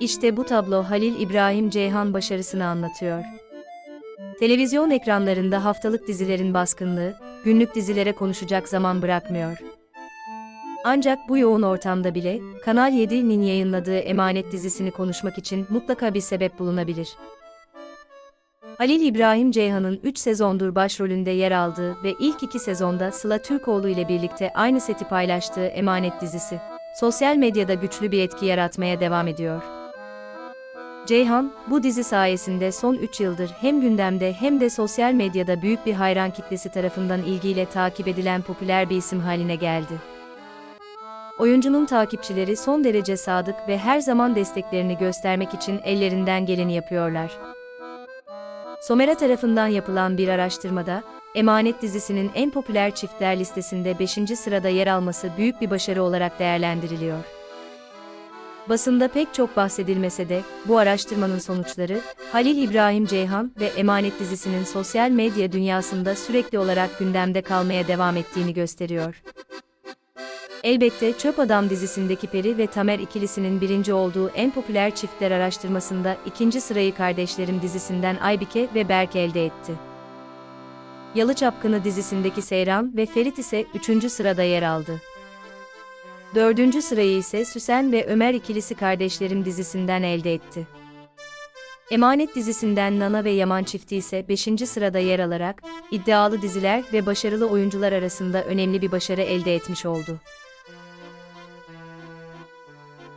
İşte bu tablo Halil İbrahim Ceyhan başarısını anlatıyor. Televizyon ekranlarında haftalık dizilerin baskınlığı, günlük dizilere konuşacak zaman bırakmıyor. Ancak bu yoğun ortamda bile, Kanal 7'nin yayınladığı Emanet dizisini konuşmak için mutlaka bir sebep bulunabilir. Halil İbrahim Ceyhan'ın 3 sezondur başrolünde yer aldığı ve ilk iki sezonda Sıla Türkoğlu ile birlikte aynı seti paylaştığı Emanet dizisi, sosyal medyada güçlü bir etki yaratmaya devam ediyor. Ceyhan, bu dizi sayesinde son 3 yıldır hem gündemde hem de sosyal medyada büyük bir hayran kitlesi tarafından ilgiyle takip edilen popüler bir isim haline geldi. Oyuncunun takipçileri son derece sadık ve her zaman desteklerini göstermek için ellerinden geleni yapıyorlar. Somera tarafından yapılan bir araştırmada, Emanet dizisinin en popüler çiftler listesinde 5. sırada yer alması büyük bir başarı olarak değerlendiriliyor. Basında pek çok bahsedilmese de, bu araştırmanın sonuçları, Halil İbrahim Ceyhan ve Emanet dizisinin sosyal medya dünyasında sürekli olarak gündemde kalmaya devam ettiğini gösteriyor. Elbette Çöp Adam dizisindeki Peri ve Tamer ikilisinin birinci olduğu en popüler çiftler araştırmasında ikinci sırayı Kardeşlerim dizisinden Aybike ve Berk elde etti. Yalı Çapkını dizisindeki Seyran ve Ferit ise üçüncü sırada yer aldı. Dördüncü sırayı ise Süsen ve Ömer ikilisi Kardeşlerim dizisinden elde etti. Emanet dizisinden Nana ve Yaman çifti ise 5. sırada yer alarak, iddialı diziler ve başarılı oyuncular arasında önemli bir başarı elde etmiş oldu.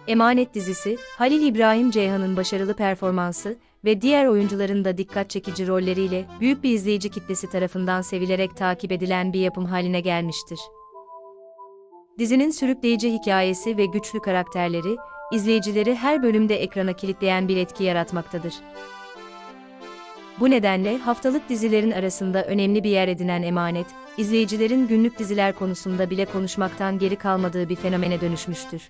Emanet dizisi, Halil İbrahim Ceyhan'ın başarılı performansı ve diğer oyuncuların da dikkat çekici rolleriyle büyük bir izleyici kitlesi tarafından sevilerek takip edilen bir yapım haline gelmiştir. Dizinin sürükleyici hikayesi ve güçlü karakterleri, izleyicileri her bölümde ekrana kilitleyen bir etki yaratmaktadır. Bu nedenle haftalık dizilerin arasında önemli bir yer edinen Emanet, izleyicilerin günlük diziler konusunda bile konuşmaktan geri kalmadığı bir fenomene dönüşmüştür.